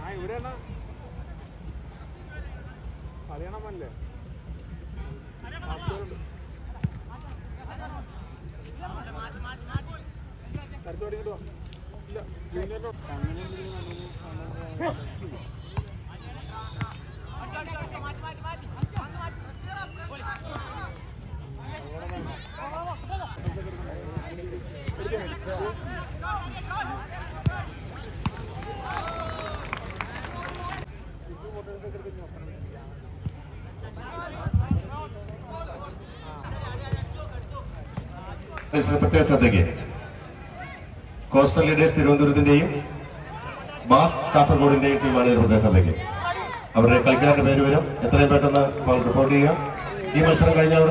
ആ ഇവിടെ അറിയണമല്ലേ കരുത്തോടി ഇങ്ങോട്ടോ ഇല്ല അങ്ങനെ പ്രത്യേക ശ്രദ്ധയ്ക്ക്. കോസ്റ്റൽ ലീഡേഴ്സ് തിരുവനന്തപുരത്തിന്റെയും ബാസ് കാസർഗോഡിന്റെയും ടീമാണ് ഇതിന് പ്രത്യേക ശ്രദ്ധയ്ക്ക്. അവരുടെ കളിക്കാരുടെ പേര് വരും. എത്രയും പെട്ടെന്ന് റിപ്പോർട്ട് ചെയ്യുക. ഈ മത്സരം കഴിഞ്ഞാൽ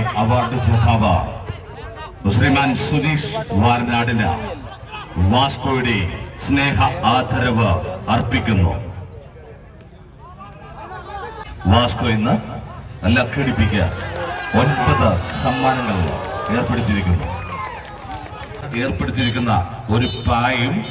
ഉടൻ അവാർഡ് ജേതാവ് ശ്രീമാൻ സുനീഷ് വാരനാടിന് വാസ്കോയുടെ സ്നേഹ ആദരവ് അർപ്പിക്കുന്നു. വാസ്കോ ഇന്ന് ലക്കടിപ്പിക്ക് ഒൻപത് സമ്മാനങ്ങൾ ഏർപ്പെടുത്തിയിരിക്കുന്നു. ഏർപ്പെടുത്തിയിരിക്കുന്ന ഒരു പായും